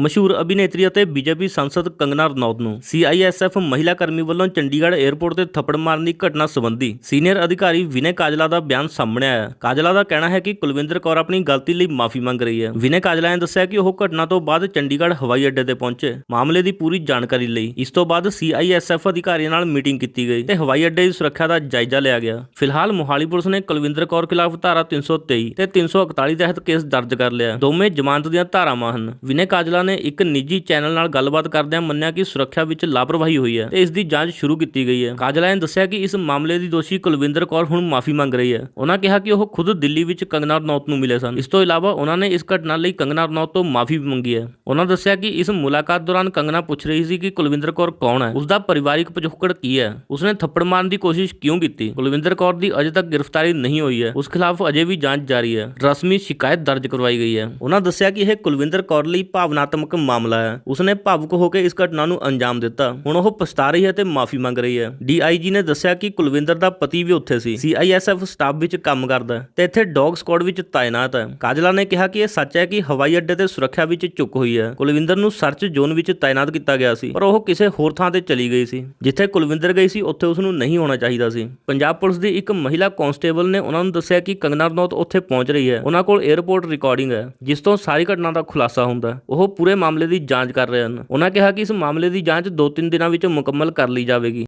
ਮਸ਼ਹੂਰ ਅਭਿਨੇਤਰੀ ਅਤੇ ਬੀਜੇਪੀ ਸੰਸਦ ਕੰਗਨਾ ਰਣੌਤ ਨੂੰ ਸੀਆਈਐਸਐਫ ਮਹਿਲਾ ਕਰਮੀ ਵੱਲੋਂ ਚੰਡੀਗੜ੍ਹ 에ਅਰਪੋਰਟ ਤੇ ਥੱਪੜ ਮਾਰਨ ਦੀ ਘਟਨਾ ਸੰਬੰਧੀ ਸੀਨੀਅਰ ਅਧਿਕਾਰੀ ਵਿਨੇ ਕਾਜਲਾ ਦਾ ਬਿਆਨ ਸਾਹਮਣੇ ਆਇਆ। ਕਾਜਲਾ ਦਾ ਕਹਿਣਾ ਹੈ ਕਿ ਕੁਲਵਿੰਦਰ ਕੌਰ ਆਪਣੀ ਗਲਤੀ ਲਈ ਮਾਫੀ ਮੰਗ ਰਹੀ ਹੈ। ਵਿਨੇ ਕਾਜਲਾ ਨੇ ਦੱਸਿਆ ਕਿ ਉਹ ਘਟਨਾ ਤੋਂ ਬਾਅਦ ਚੰਡੀਗੜ੍ਹ ਹਵਾਈ ਅੱਡੇ ਤੇ ਪਹੁੰਚੇ। ਮਾਮਲੇ ਦੀ ਪੂਰੀ ਜਾਣਕਾਰੀ ਲਈ ਇਸ ਤੋਂ ਬਾਅਦ ਸੀਆਈਐਸਐਫ ਅਧਿਕਾਰੀਆਂ ਨਾਲ ਮੀਟਿੰਗ ਕੀਤੀ ਗਈ ਤੇ ਹਵਾਈ ਅੱਡੇ ਦੀ ਸੁਰੱਖਿਆ ਦਾ ਜਾਇਜ਼ਾ ਲਿਆ ਗਿਆ। ਫਿਲਹਾਲ ਮੋਹਾਲੀ ਪੁਲਿਸ ਨੇ ਕੁਲਵਿੰਦਰ ਕੌਰ ਖਿਲਾਫ ਧਾਰਾ 323 ਤੇ 341 ਤਹਿਤ ਕੇਸ ਦਰਜ ਕਰ ਲਿਆ। ਦੋਵੇਂ ਜ਼ਮਾਨਤ ਦੀਆਂ ਧਾਰਾਵਾਂ ਹਨ। ਵਿਨੇ ਕਾਜਲਾ ਨੇ ਇੱਕ ਨਿੱਜੀ ਚੈਨਲ ਨਾਲ ਗੱਲਬਾਤ ਕਰਦਿਆਂ ਮੰਨਿਆ ਕਿ ਸੁਰੱਖਿਆ ਵਿੱਚ ਲਾਪਰਵਾਹੀ ਹੋਈ ਹੈ ਤੇ ਇਸ ਦੀ ਜਾਂਚ ਸ਼ੁਰੂ ਕੀਤੀ ਗਈ ਹੈ। ਕਾਜਲਾ ਨੇ ਦੱਸਿਆ ਕਿ ਇਸ ਮਾਮਲੇ ਦੀ ਦੋਸ਼ੀ ਕੁਲਵਿੰਦਰ ਕੌਰ ਹੁਣ ਮਾਫੀ ਮੰਗ ਰਹੀ ਹੈ। ਉਹਨਾਂ ਕਿਹਾ ਕਿ ਉਹ ਖੁਦ ਦਿੱਲੀ ਵਿੱਚ ਕੰਗਨਾ ਰਣੌਤ ਨੂੰ ਮਿਲੇ ਸਨ। ਇਸ ਤੋਂ ਇਲਾਵਾ ਉਹਨਾਂ ਨੇ ਇਸ ਘਟਨਾ ਲਈ ਕੰਗਨਾ ਰਣੌਤ ਤੋਂ ਮਾਫੀ ਵੀ ਮੰਗੀ ਹੈ। ਉਹਨਾਂ ਦੱਸਿਆ ਕਿ ਇਸ ਮੁਲਾਕਾਤ ਦੌਰਾਨ ਕੰਗਨਾ ਪੁੱਛ ਰਹੀ ਸੀ ਕਿ ਕੁਲਵਿੰਦਰ ਕੌਰ ਕੌਣ ਹੈ? ਉਸ ਦਾ ਪਰਿਵਾਰਿਕ ਪਿਛੋਕੜ ਕੀ ਹੈ? ਉਸਨੇ ਥੱਪੜ ਮਾਰਨ ਦੀ ਕੋਸ਼ਿਸ਼ ਕਿਉਂ ਕੀਤੀ? ਕੁਲਵਿੰਦਰ ਕੌਰ ਦੀ ਅਜੇ ਤੱਕ ਗ੍ਰਿਫਤਾਰੀ ਨਹੀਂ ਹੋਈ ਹੈ। ਉਸ ਖਿਲਾਫ ਅਜੇ ਵੀ ਜਾਂਚ ਜਾਰੀ ਹੈ। ਰਸਮੀ ਸ਼ਿਕਾਇਤ ਦਰਜ ਕਰਵਾਈ ਗਈ ਹੈ। ਉਹਨਾਂ ਦੱਸਿਆ ਕਿ ਇਹ ਕੁਲਵਿੰਦਰ ਕੌਰ ਲਈ ਭਾਵਨਾਤਮਕ ਮਾਮਲਾ ਹੈ। ਉਸਨੇ ਭਾਵੁਕ ਹੋ ਕੇ ਇਸ ਘਟਨਾ ਨੂੰ ਅੰਜਾਮ ਦਿੱਤਾ। ਹੁਣ ਉਹ ਪਛਤਾ ਰਹੀ ਹੈ ਤੇ ਮਾਫੀ ਮੰਗ ਰਹੀ ਹੈ। ਡੀਆਈਜੀ ਨੇ ਦੱਸਿਆ ਕਿ ਕੁਲਵਿੰਦਰ ਦਾ ਪਤੀ ਵੀ ਉੱਥੇ ਸੀ। ਸੀਆਈਐਸਐਫ ਸਟਾਫ ਵਿੱਚ ਕੰਮ ਕਰਦਾ ਹੈ ਤੇ ਇੱਥੇ ਡੌਗ ਸਕੁਆਡ ਵਿੱਚ ਤਾਇਨਾਤ ਹੈ। ਕਾਜਲਾ ਨੇ ਕਿਹਾ ਕਿ ਇਹ ਸੱਚ ਹੈ ਕਿ ਹਵਾਈ ਅੱਡੇ ਤੇ ਸੁਰੱਖਿਆ ਵਿੱਚ ਚੁੱਕ ਹੋਈ ਹੈ। ਕੁਲਵਿੰਦਰ ਨੂੰ ਸਰਚ ਜ਼ੋਨ ਵਿੱਚ ਤਾਇਨਾਤ ਕੀਤਾ ਗਿਆ ਸੀ, ਪਰ ਉਹ ਕਿਸੇ ਹੋਰ ਥਾਂ ਤੇ ਚਲੀ ਗਈ ਸੀ, ਜਿੱਥੇ ਕੁਲਵਿੰਦਰ ਗਈ ਸੀ, ਉੱਥੇ ਉਸ ਨੂੰ ਨਹੀਂ ਹੋਣਾ ਚਾਹੀਦਾ ਸੀ। ਪੰਜਾਬ ਪੁਲਿਸ ਦੀ ਇੱਕ ਮਹਿਲਾ ਕਾਂਸਟੇਬਲ ਨੇ ਉਹਨਾਂ ਨੂੰ ਦੱਸਿਆ ਕਿ ਕੰਗਨਾ ਰਣੌਤ ਉੱਥੇ ਪਹੁੰਚ ਰਹੀ ਹੈ। ਉਹਨਾਂ ਕੋਲ 에ਅਰਪੋਰਟ ਰਿਕਾਰਡਿੰਗ ਹੈ, ਜਿਸ ਤੋਂ ਸਾਰੀ ਘਟਨਾ ਦਾ ਖੁਲਾਸਾ ਹੁੰਦਾ ਉਹ ਪੂਰੇ ਮਾਮਲੇ ਦੀ ਜਾਂਚ ਕਰ ਰਹੇ ਹਨ। ਉਹਨਾਂ ਕਿਹਾ ਕਿ ਇਸ ਮਾਮਲੇ ਦੀ ਜਾਂਚ 2-3 ਦਿਨਾਂ ਵਿੱਚ ਮੁਕੰਮਲ ਕਰ ਲਈ ਜਾਵੇਗੀ।